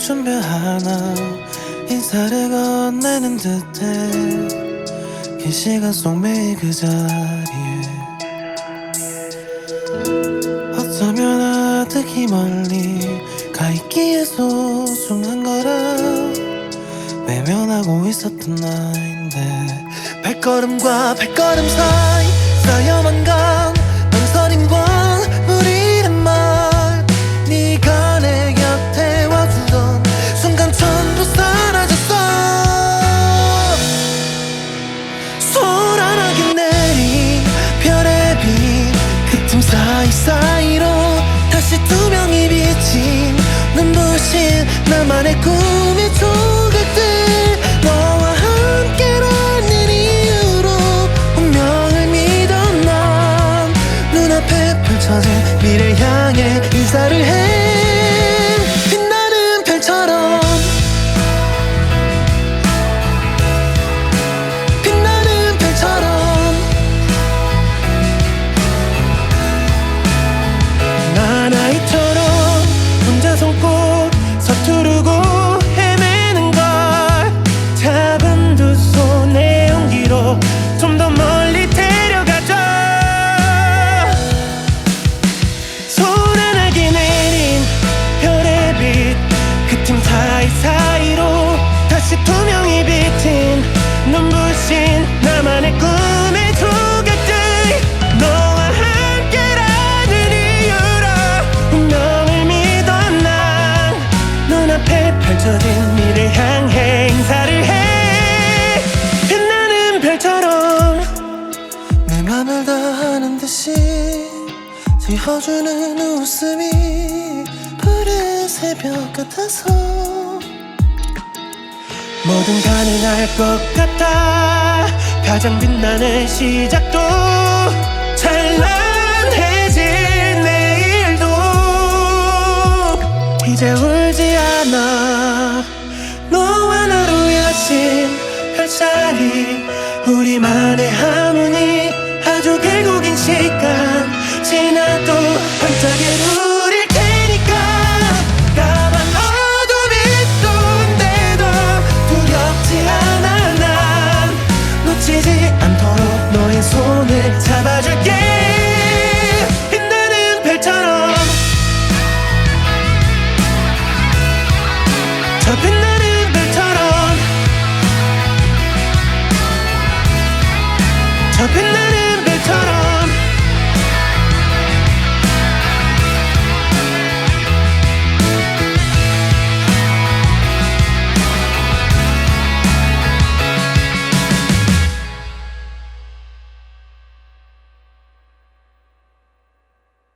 별 하나 인사를 건네는 듯해 긴 시간 속 매일 그 자리에 어쩌면 아득히 멀리 가 있기에 소중한 거라 외면하고 있었던 나인데 발걸음과 발걸음 사이 쌓여만 간 나만의 꿈의 조각들 너와 함께라는 이유로 운명을 난 눈앞에 펼쳐진 미래 향해 인사를 해 지어주는 웃음이 푸른 새벽 같아서 뭐든 가능할 것 같아. 가장 빛나는 시작도 찬란해진 내일도. 이제 울지 않아. 너와 나로 여신 별자리